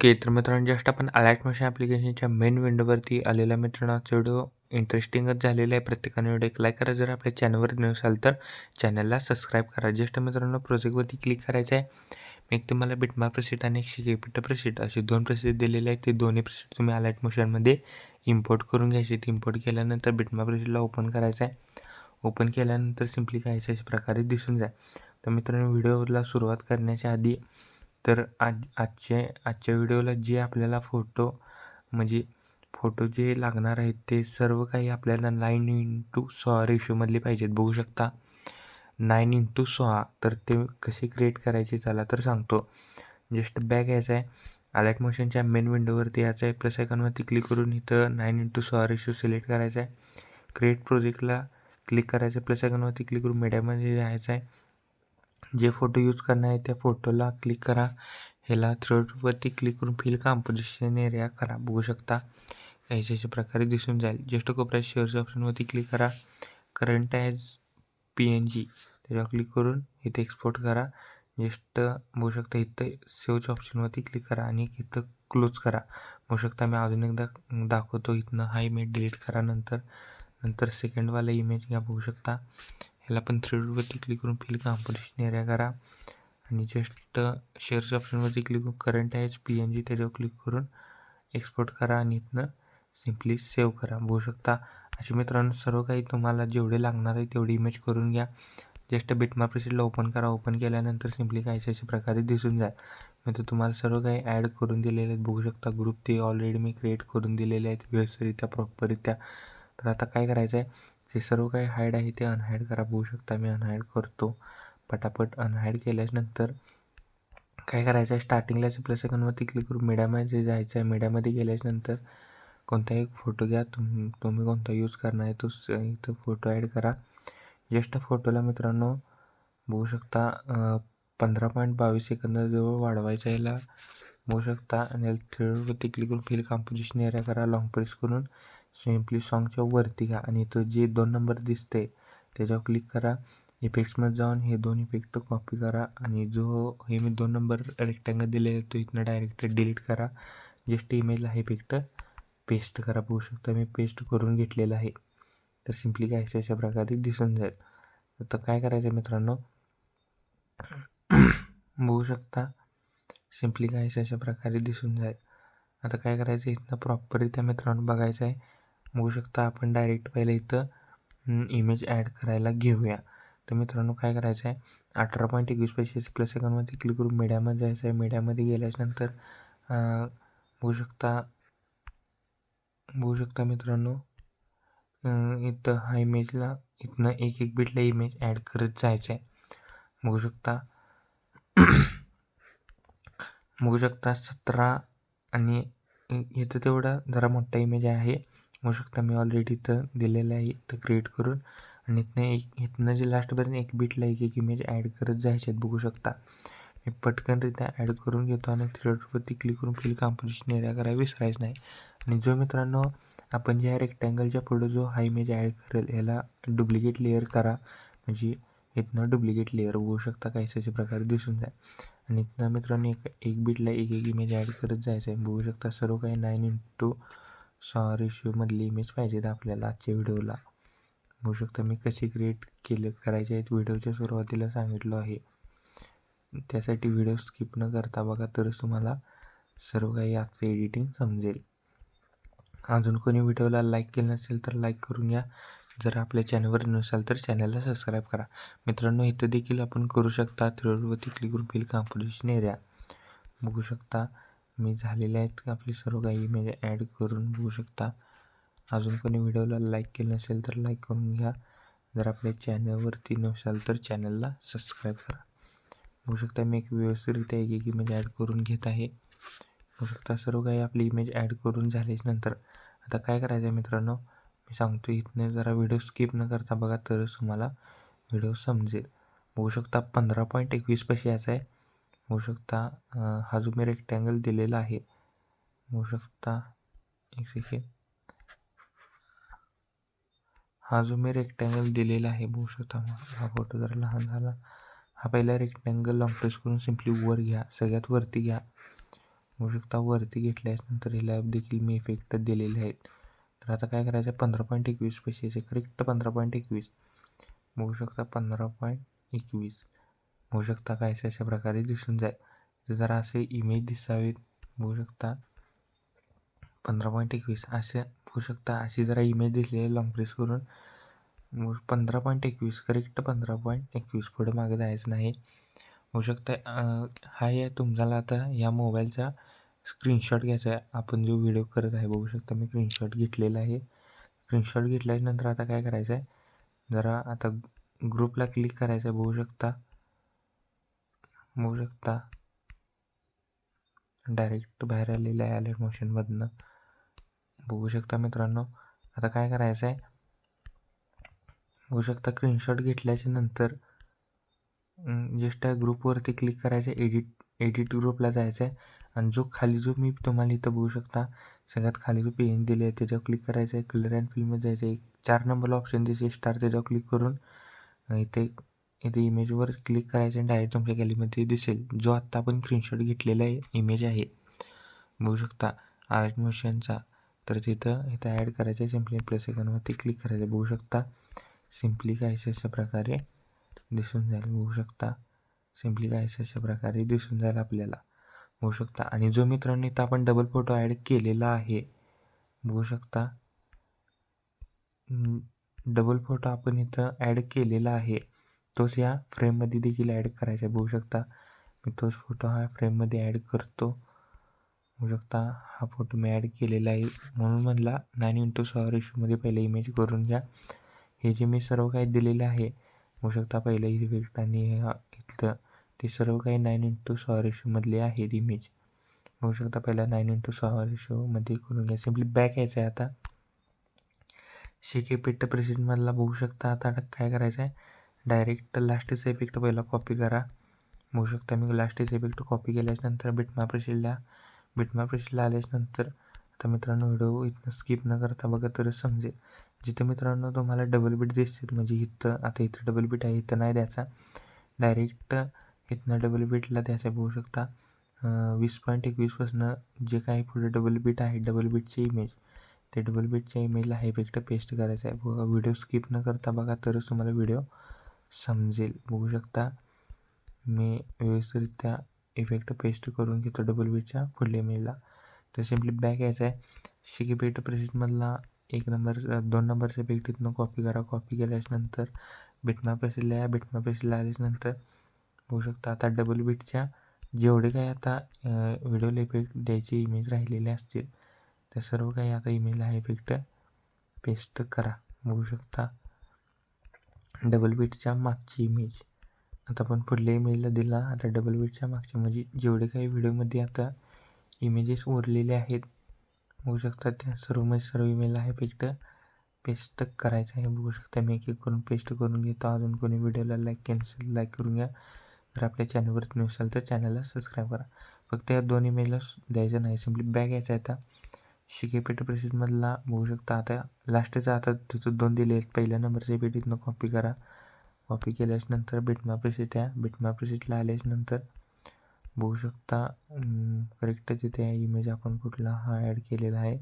okay तर मित्रांनो just आपण अलर्ट मोशन ॲप्लिकेशनच्या मेन विंडोवरती आलेला मित्रांनो आजचा व्हिडिओ इंटरेस्टिंगच झालेला आहे. प्रत्येकाने व्हिडिओ एक लाईक करा. जर आपल्या चॅनलवर नसाल तर चॅनलला सबस्क्राईब करा. जस्ट मित्रांनो प्रोजेक्टवरती क्लिक करायचं आहे. मी एक तुम्हाला बिटमा प्रसिट आणि एक शिकेपिट प्रसिट असे दोन प्रसिद्ध दिलेले आहेत. ते दोन्ही प्रसिद्ध तुम्ही अलर्ट मोशनमध्ये इम्पोर्ट करून घ्यायचे ते इम्पोर्ट केल्यानंतर बिटमा प्रसिटला ओपन करायचं आहे. ओपन केल्यानंतर सिम्पली काहीच अशा प्रकारे दिसून जाईल. तर मित्रांनो व्हिडिओला सुरुवात करण्याच्या आधी तर आज आजचे आजच्या व्हिडिओला जे आपल्याला फोटो म्हणजे फोटो जे लागणार आहेत ते सर्व काही आपल्याला नाईन इंटू सोळा रेशोमधले पाहिजेत. बघू शकता नाईन इंटू सोळा तर ते कसे क्रिएट करायचे चला तर सांगतो. जस्ट बॅक यायचं आहे. अलर्ट मोशनच्या मेन विंडोवरती यायचं आहे. प्लस आयकॉनवरती क्लिक करून इथं नाईन इंटू सोळा रेशो सिलेक्ट करायचा आहे. क्रिएट प्रोजेक्टला क्लिक करायचं आहे. प्लस आयकॉनवरती क्लिक करून मीडियामध्ये जायचं आहे. जे फोटो यूज करणार आहे त्या फोटोला क्लिक करा. ह्याला थ्रेडवरती क्लिक करून फिल कॉम्पोजिशन एरिया करा. बघू शकता काहीच अशा प्रकारे दिसून जाईल. ज्येष्ठ कोपऱ्यात शेअर्स ऑप्शनवरती क्लिक करा. Current as P N G त्याच्यावर क्लिक करून इथे एक्सपोर्ट करा. ज्येष्ठ बघू शकता इथं सेवच्या ऑप्शनवरती क्लिक करा आणि इथं क्लोज करा. बघू शकता मी अजून एकदा दाखवतो. इथनं हा इमेज डिलीट करा नंतर. नंतर सेकंडवाला इमेज घ्या बघू शकता. याला पण थ्री डॉटवरती क्लिक करून फिल कॉम्पोजिशन एरिया करा. आणि जस्ट शेअर्स ऑप्शनवरती क्लिक करून करंट आहे पी एन जी त्याच्यावर क्लिक करून एक्सपोर्ट करा आणि इथनं सिम्पली सेव्ह करा. बघू शकता असे मित्रांनो सर्व काही तुम्हाला जेवढे लागणार आहे तेवढी इमेज करून घ्या. जस्ट बिटमा प्रेसिडला ओपन करा. ओपन केल्यानंतर सिम्पली काही अशा प्रकारे दिसून जाईल. तर तुम्हाला सर्व काही ॲड करून दिलेले आहेत. बघू शकता ग्रुप ते ऑलरेडी मी क्रिएट करून दिलेले आहेत व्यवस्थितरित्या प्रॉपररित्या तर आता काय करायचं आहे जे सर्व काही हाईड आहे ते अनहाईड करा. बघू शकता मी अनहाईड करतो. पटापट अनहाईड केल्यानंतर काय करायचं आहे स्टार्टिंगला प्लस सेकंडवरती क्लिक करून मीडियामध्ये जायचं आहे मीडियामध्ये गेल्याच्यानंतर कोणताही फोटो घ्या. तुम तुम्ही कोणता यूज करणार आहे तो स- इथं फोटो ॲड करा. जस्ट फोटोला मित्रांनो बघू शकता पंधरा पॉईंट बावीस सेकंदाजवळ वाढवायचा याला. बघू शकता आणि थ्रेडवरती क्लिक करून फिल कॉम्पोजिशन एरिया करा. लाँग प्रेस करून. सिम्पली सॉन्गच्या वरती घ्या आणि इथं जे दोन नंबर दिसते त्याच्यावर क्लिक करा. इफेक्ट्समध्ये जाऊन हे दोन इफेक्ट कॉपी करा आणि जो हे मी दोन नंबर रेक्टँगल दिले आहे तो इथनं डायरेक्ट डिलीट करा. जस्ट इमेजला हे इफेक्ट पेस्ट करा. बघू शकता मी पेस्ट करून घेतलेलं आहे. तर सिम्पली काय अशा प्रकारे दिसून जाईल. आता काय करायचं मित्रांनो? बघू शकता. सिम्पली काय अशा प्रकारे दिसून जाईल. आता काय करायचं इथनं प्रॉपर त्या मित्रांनो बघायचं आहे बघू शकता आपण डायरेक्ट पहिलं इथं इमेज ॲड करायला घेऊया. तर मित्रांनो काय करायचं आहे? अठरा पॉईंट एकवीस पैसे प्लस सेकंडमध्ये क्लिक करून मीडियामध्ये जायचं आहे. मीडियामध्ये गेल्याच्यानंतर बघू शकता बघू शकता मित्रांनो इथं हा इमेजला इथनं एक एक बिटला इमेज ॲड करत जायचं आहे. बघू शकता बघू शकता सतरा आणि इथं तेवढा जरा मोठा इमेज आहे. बघू शकता मी ऑलरेडी इथं दिलेलं आहे इथं क्रिएट करून. आणि इथनं एक इथनं जे लास्टपर्यंत एक बीटला एक एक इमेज ॲड करत जायच्यात आहेत बघू शकता. मी पटकनरित्या ॲड करून घेतो आणि थ्रेडवरती क्लिक करून फिल कॉम्पोजिशन एरिया करायला विसरायचं नाही. आणि जो मित्रांनो आपण ज्या रेक्टँगलच्या पुढं जो हा इमेज ॲड करेल ह्याला डुप्लिकेट लेअर करा. म्हणजे इथनं डुप्लिकेट लेअर बघू शकता काहीच अशा प्रकारे दिसून जाईल. आणि इथनं मित्रांनो एक एक बीटला एक एक इमेज ॲड करत जायचं आहे. बघू शकता सर्व काही नाईन इंटू टू रेशिओमधली इमेज पाहिजेत आपल्याला आजच्या व्हिडिओला बघू शकता मी कशी क्रिएट केले करायचे आहेत व्हिडिओच्या सुरुवातीला सांगितलं आहे. त्यासाठी व्हिडिओ स्किप न करता बघा तरच तुम्हाला सर्व काही आजचं एडिटिंग समजेल. अजून कोणी व्हिडिओला लाईक केलं नसेल तर लाईक करून घ्या. जर आपल्या चॅनलवर नसाल तर चॅनलला सबस्क्राईब करा. मित्रांनो इथं देखील आपण करू शकता थ्रेडवरती क्लिक करून बिल कॉम्पोजिशन एरिया बघू शकता मी झालेले आहेत आपली सर्व काही इमेज ॲड करून बघू शकता. अजून कोणी व्हिडिओला लाईक केलं नसेल तर लाईक करून घ्या. जर आपल्या चॅनलवरती नसाल तर चॅनलला सबस्क्राईब करा. बघू शकता मी एक व्यवस्थितरित्या एक एक इमेज ॲड करून घेत आहे. बघू शकता सर्व काही आपली इमेज ॲड करून झाल्याच नंतर. आता काय करायचं आहे मित्रांनो? मी सांगतो इथनं जरा व्हिडिओ स्किप न करता बघा तरच तुम्हाला व्हिडिओ समजेल. बघू शकता पंधरा पॉईंट एकवीस पैसे याचा आहे. होऊ शकता हा जो मी रेक्टँगल दिलेला आहे होऊ शकता एक सेकंड हा जो मी रेक्टँगल दिलेला आहे बघू शकता हा फोटो जरा लहान झाला. हा पहिला रेक्टँगल लॉंग प्रेस करून सिम्पली वर घ्या सगळ्यात वरती घ्या. बघू शकता वरती घेतल्यानंतर ह्याला देखील मी इफेक्ट दिलेले आहेत. तर आता काय करायचं? पंधरा पॉईंट एकवीस पैसे करेक्ट पंधरा पॉईंट एकवीस. बघू शकता पंधरा पॉईंट एकवीस. बघू शकता काय अशा प्रकारे दिसून जाईल जरा असे इमेज दिसावेत. बघू शकता पंधरा पॉईंट एकवीस. असे बघू शकता अशी जरा इमेज दिसली लॉंग प्रेस करून. पंधरा पॉईंट एकवीस. करेक्ट पंधरा पॉईंट एकवीस. पुढे मागे जायचं नाही. होऊ शकतं हा आहे तुम्हाला आता या मोबाईलचा स्क्रीनशॉट घ्यायचा आहे. आपण जो व्हिडिओ करत आहे बघू शकता मी स्क्रीनशॉट घेतलेला आहे. स्क्रीनशॉट घेतल्यानंतर आता काय करायचं आहे जरा आता ग्रुपला क्लिक करायचं आहे बघू शकता बघू शकता. डायरेक्ट बाहेर आलेलं आहे अलर्ट मोशनमधनं बघू शकता मित्रांनो आता काय करायचं आहे बघू शकता स्क्रीनशॉट घेतल्याच्या नंतर जस्ट ग्रुपवरती क्लिक करायचं एडिट एडिट ग्रुपला जायचं आहे आणि जो खाली जो मी तुम्हाला इथं बघू शकता सगळ्यात खाली जो पेन दिले आहे त्याच्यावर क्लिक करायचं आहे कलर अँड फिल्म जायचं आहे एक चार नंबरला ऑप्शन दिसेल स्टार त्याच्यावर क्लिक करून इथे इथे इमेजवर क्लिक करायचं आणि डायरेक्ट तुमच्या गॅलरीमध्ये दिसेल. जो आत्ता आपण स्क्रीनशॉट घेतलेला आहे इमेज आहे. बघू शकता आर्ट मोशनचा तर तिथं इथं ॲड करायचं आहे सिम्पली प्लस सेकंडवरती क्लिक करायचं बघू शकता सिम्पली काहीसे अशा प्रकारे दिसून जाईल. बघू शकता सिम्पली काहीसे अशा प्रकारे दिसून जाईल आपल्याला. बघू शकता आणि जो मित्रांनो इथं आपण डबल फोटो ॲड केलेला आहे बघू शकता डबल फोटो आपण इथं ॲड केलेला आहे. तोच या फ्रेममध्ये देखील ॲड करायचा आहे. बघू शकता मी तोच फोटो हा फ्रेममध्ये ॲड करतो. बघू शकता हा फोटो मी ॲड केलेला आहे. म्हणून म्हणला नाईन इंटू सहा रेशोमध्ये पहिले इमेज करून घ्या. हे जे मी सर्व काही दिलेलं आहे बघू शकता पहिलं इफेक्ट आणि इथलं ते सर्व काही नाईन इंटू सहा रेशोमधले आहेत इमेज बघू शकता पहिला नाईन इंटू सहा रेशोमध्ये करून घ्या. सिम्पली बॅक यायचं आहे आता. शेके पिट्ट प्रेसिडमधला बघू शकता आता काय करायचं आहे डायरेक्ट लास्टचा इफेक्ट पहिला कॉपी करा. बघू शकता मी लास्टचा इफेक्ट कॉपी केल्याच्यानंतर बिटमॅप प्रेसिडला बिटमॅप प्रेसिडला आल्याच्यानंतर आता मित्रांनो व्हिडिओ इथनं स्किप न करता बघा तरच समजेल. जिथं मित्रांनो तुम्हाला डबल बीट दिसतील म्हणजे इथं आता इथं डबल बीट आहे इथं नाही द्यायचा. डायरेक्ट इथनं डबल बीटला द्यायचा बघू शकता. वीस पॉईंट एकवीसपासनं जे काही पुढे डबल बीट आहे डबल बीटची इमेज ते डबल बीटच्या इमेजला हा इफेक्ट पेस्ट करायचा आहे. बघा व्हिडिओ स्किप न करता बघा तरच तुम्हाला व्हिडिओ समजेल. बघू शकता. मी व्यवस्थितरित्या इफेक्ट पेस्ट करून घेतो डबल बीटच्या पुढल्या इमेजला तर सिम्पली बॅक यायचं आहे. शिकी पेट प्रेसिडमधला एक नंबर दोन नंबरचा इफेक्ट कॉपी करा. कॉपी केल्याच्यानंतर बिटमा पेसिडला या. बिटमा पेसिडला आल्याच्यानंतर बघू शकता. आता डबल बीटच्या जेवढे काही आता व्हिडिओला इफेक्ट द्यायचे इमेज राहिलेले असतील त्या सर्व काही आता इमेजला हा इफेक्ट पेस्ट करा. बघू शकता. डबल बीटच्या मागची इमेज आता आपण पुढल्या इमेजला दिला. आता डबल बीटच्या मागच्या म्हणजे जेवढे काही व्हिडिओमध्ये आता इमेजेस उरलेले आहेत बघू शकता त्या सर्व म्हणजे सर्व इमेजला हा इफेक्ट पेस्ट करायचं आहे. बघू शकता मी एक एक करून पेस्ट करून घेतो. अजून कोणी व्हिडिओला लाईक कॅन्सल लाईक करून घ्या. जर आपल्या चॅनलवर नसाल तर चॅनलला सबस्क्राईब करा. फक्त या दोन इमेजला द्यायचं नाही. सिम्पली बॅग यायचा आहे आता. शिकेपेट प्रसिद्धमधला बघू शकता. आता लास्टचा आता तिथं दोन दिले आहेत. पहिल्या नंबरच्या पेट इथनं कॉपी करा. कॉपी केल्याच्यानंतर बिटमा प्रेसिट या बिटमा प्रेसिटला आल्याच्यानंतर बघू शकता. करेक्ट तिथे इमेज आपण कुठला हा ॲड केलेला आहे.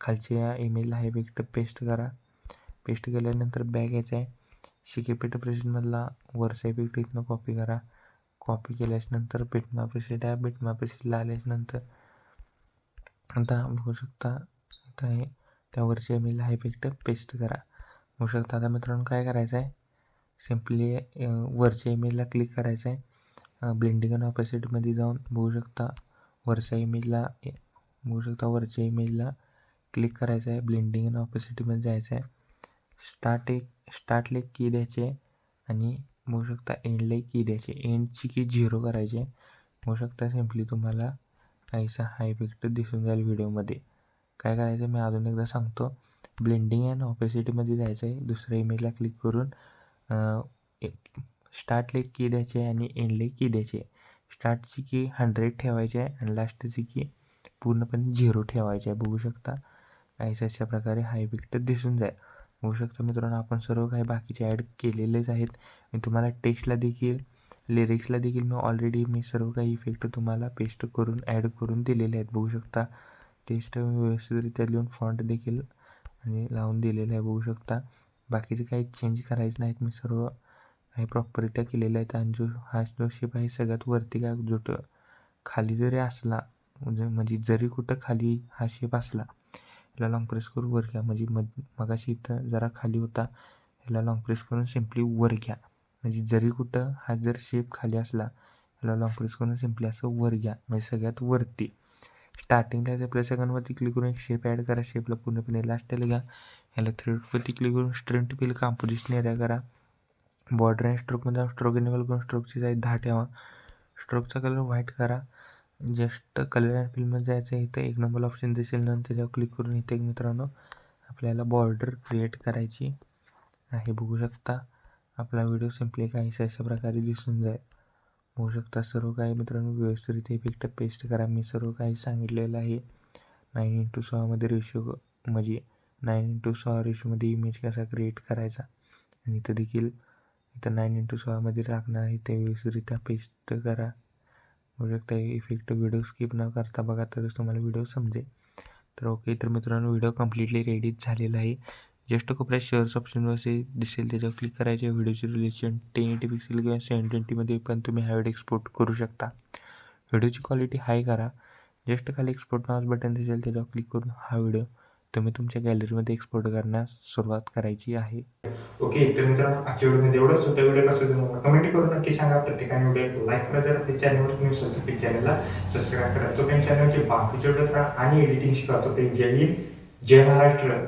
खालच्या इमेजला हे बिकट पेस्ट करा. पेस्ट केल्यानंतर बॅग यायचा आहे. शिकेपेट प्रेसिटमधला वरचा इफेक्ट इथनं कॉपी करा. कॉपी केल्याच्यानंतर बिटमा प्रेसिट आहे. बिटमा प्रेसिटला आल्याच्यानंतर आता बघू शकता आता हे त्यावरचे इमेजला हा इफेक्ट पेस्ट करा. बघू शकता आता मित्रांनो काय करायचं आहे सिम्पली वरच्या इमेजला क्लिक करायचं आहे ब्लेंडिंग आणि ऑपोसिटमध्ये जाऊन बघू शकता वरच्या इमेजला बघू शकता वरच्या इमेजला क्लिक करायचं आहे ब्लेंडिंग आणि ऑपॉसिटीमध्ये जायचं आहे स्टार्ट एक स्टार्टला एक की द्यायचे आणि बघू शकता एंडला एक की द्यायचे. एंडची की झिरो करायची. आहे बघू शकता सिम्पली तुम्हाला काहीसा हा इफेक्ट दिसून जाईल व्हिडिओमध्ये. काय करायचं मी अजून एकदा सांगतो. ब्लेंडिंग अँड ऑपॅसिटीमध्ये जायचं आहे. दुसऱ्या इमेजला क्लिक करून स्टार्ट एक की द्यायची आहे आणि एंड लेग की द्यायची आहे. स्टार्टची की हंड्रेड ठेवायची आहे आणि लास्टची की पूर्णपणे झिरो ठेवायची आहे. बघू शकता काहीच अशा प्रकारे हा इफेक्ट दिसून जाईल. बघू शकता मित्रांनो आपण सर्व काही बाकीचे ॲड केलेलेच आहेत. मी तुम्हाला टेक्स्टला देखील लिरिक्सला देखील मी ऑलरेडी मी सर्व काही इफेक्ट तुम्हाला पेस्ट करून ॲड करून दिलेले आहेत. बघू शकता टेस्ट मी व्यवस्थितरित्या लिहून फॉन्ट देखील आणि लावून दिलेलं आहे. बघू शकता बाकीचे काही चेंज करायचे नाहीत. मी सर्व काही प्रॉपररित्या केलेलं आहेत. आणि जो हा जो शेप आहे सगळ्यात वरती काय जो खाली जरी असला म्हणजे, म्हणजे जरी कुठं खाली हा शेप असला ह्याला लॉंग प्रेस करून वर घ्या. म्हणजे मग मगाशी इथं जरा खाली होता ह्याला लॉंग प्रेस करून सिम्पली वर घ्या. म्हणजे जरी कुठं हा जर शेप खाली असला याला लॉंग प्रेस करून सिम्पली असं वर घ्या. म्हणजे सगळ्यात वरती. स्टार्टिंगला आपल्या सेकंडवरती क्लिक करून एक शेप ॲड करा. शेपला पूर्णपणे लास्टला घ्या. याला थ्रेडवरती क्लिक करून स्ट्रेंट पिल कॉम्पोजिशन एरिया करा. बॉर्डर आणि स्ट्रोकमध्ये स्ट्रोक एनेबल करून स्ट्रोकची साईज दहा ठेवा. स्ट्रोकचा कलर व्हाईट करा. जस्ट कलर अँड फिल्ममध्ये जायचं आहे इथं. एक नंबर ऑप्शन दिसेल नंतर त्याच्यावर क्लिक करून इथे एक मित्रांनो आपल्याला बॉर्डर क्रिएट करायची आहे. बघू शकता. आपला व्हिडिओ सिम्पली काहीसा अशा प्रकारे दिसून जाईल. होऊ शकता सर्व काही मित्रांनो व्यवस्थित इफेक्ट पेस्ट करा. मी सर्व काही सांगितलेलं आहे. नाईन इंटू सहामध्ये रेशो म्हणजे नाईन इंटू सहा रेशोमध्ये इमेज कसा क्रिएट करायचा? आणि इथं देखील इथं नाईन इंटू सहामध्ये टाकणार आहे ते व्यवस्थितरित्या पेस्ट करा. होऊ शकता इफेक्ट व्हिडिओ स्किप न करता बघा तरच तुम्हाला व्हिडिओ समजेल. तर ओके तर मित्रांनो व्हिडिओ कम्प्लिटली रेडीच झालेला आहे. जस्ट कोपऱ्यात शेअर्स ऑप्शनवर असे दिसेल त्याच्यावर क्लिक करायचे. व्हिडिओचे रिलेशन टेन एटी पिक्सेल किंवा सेवन ट्वेंटीमध्ये पण तुम्ही हा एक्सपोर्ट करू शकता. व्हिडिओची क्वालिटी हाय करा. जस्ट खाली एक्सपोर्ट नावाचं बटन दिसेल त्याच्यावर क्लिक करून हा व्हिडिओ तुम्ही तुमच्या गॅलरीमध्ये एक्सपोर्ट करण्यास सुरुवात करायची आहे. ओके तर मित्रांनो आजच्या व्हिडिओमध्ये एवढंच. होतं व्हिडिओ कसं तुम्हाला कमेंट करून नक्की सांगा. प्रत्येकाने व्हिडिओ लाईक करा. जर आपल्या चॅनलवर तुम्ही असाल तर चॅनलला सबस्क्राईब करा. तो पण चॅनलचे बाकीचे व्हिडिओ करा आणि एडिटिंग शिका तो जय हिंद जय महाराष्ट्र.